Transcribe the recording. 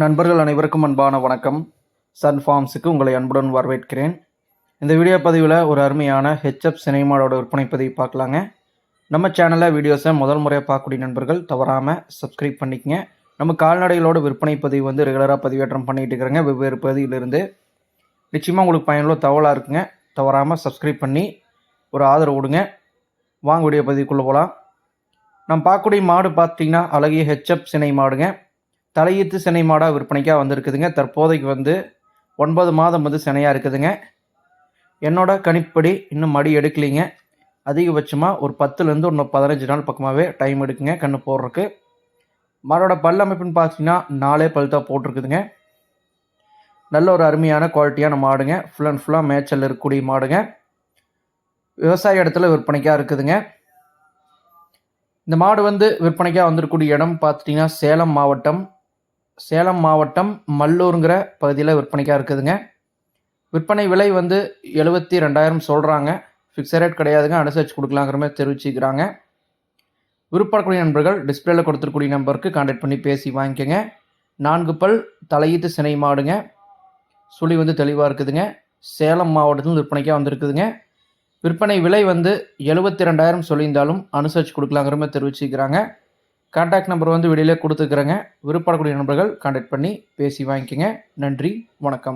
நண்பர்கள் அனைவருக்கும் அன்பான வணக்கம். சன் ஃபார்ம்ஸுக்கு உங்களை அன்புடன் வரவேற்கிறேன். இந்த வீடியோ பதிவில் ஒரு அருமையான ஹெச்எப் சினிமாவோட விற்பனை பதிவு பார்க்கலாங்க. நம்ம சேனலில் வீடியோஸை முதல் முறையாக பார்க்கக்கூடிய நண்பர்கள் தவறாமல் சப்ஸ்கிரைப் பண்ணிக்கங்க. நம்ம கால்நடைகளோட விற்பனை பதிவு வந்து ரெகுலராக பதிவேற்றம் பண்ணிகிட்டு இருக்கிறேங்க வெவ்வேறு பதிவிலிருந்து நிச்சயமாக உங்களுக்கு பயனுள்ள தகவலாக இருக்குங்க. தவறாமல் சப்ஸ்கிரைப் பண்ணி ஒரு ஆதரவு கொடுங்க. வாங்க வீடியோ பதிவுக்குள்ளே போகலாம் நம்ம பார்க்கக்கூடிய மாடு பார்த்தீங்கன்னா அழகிய ஹெச்எப் சினை மாடுங்க தலையீத்து சினை மாடாக விற்பனைக்காக வந்திருக்குதுங்க. தற்போதைக்கு வந்து ஒன்பது மாதம் வந்து சினையாக இருக்குதுங்க. என்னோட கணிப்படி இன்னும் மடி எடுக்கலைங்க. அதிகபட்சமாக ஒரு பத்துலேருந்து இன்னும் பதினஞ்சு நாள் பக்கமாகவே டைம் எடுக்குங்க கன்று போடுறதுக்கு. மாடோட பல் அமைப்புன்னு பார்த்தீங்கன்னா நாலே பல் தான் போட்டிருக்குதுங்க. நல்ல ஒரு அருமையான குவாலிட்டியான மாடுங்க. ஃபுல் அண்ட் ஃபுல்லாக மேய்ச்சல் இருக்கக்கூடிய மாடுங்க. விவசாய இடத்துல விற்பனைக்காக இருக்குதுங்க. இந்த மாடு வந்து விற்பனைக்காக வந்திருக்கக்கூடிய இடம் பார்த்துட்டிங்கன்னா சேலம் மாவட்டம் சேலம் மாவட்டம் மல்லூருங்கிற பகுதியில் விற்பனைக்காக இருக்குதுங்க. விற்பனை விலை வந்து எழுபத்தி ரெண்டாயிரம் சொல்கிறாங்க ஃபிக்ஸட் ரேட் கிடையாதுங்க. அனுசரித்து கொடுக்கலாங்கிற மாதிரி தெரிவிச்சுக்கிறாங்க. விருப்பக்கூடிய நண்பர்கள் டிஸ்பிளேல கொடுத்துருக்கூடிய நம்பருக்கு கான்டாக்ட் பண்ணி பேசி வாங்கிக்கோங்க. நான்கு பல் தலையீட்டு சினை மாடுங்க. சுழி வந்து தெளிவாக இருக்குதுங்க. சேலம் மாவட்டத்தில் விற்பனைக்காக வந்திருக்குதுங்க. விற்பனை விலை வந்து எழுபத்தி ரெண்டாயிரம் சொல்லியிருந்தாலும் அனுசரித்து கொடுக்கலாங்கிற மாதிரி தெரிவிச்சுக்கிறாங்க. கான்டாக்ட் நம்பர் வந்து வெளியில் கொடுத்துக்கிறேங்க விருப்பப்படக்கூடிய நண்பர்கள் கான்டாக்ட் பண்ணி பேசி வாங்கிக்கோங்க. நன்றி வணக்கம்.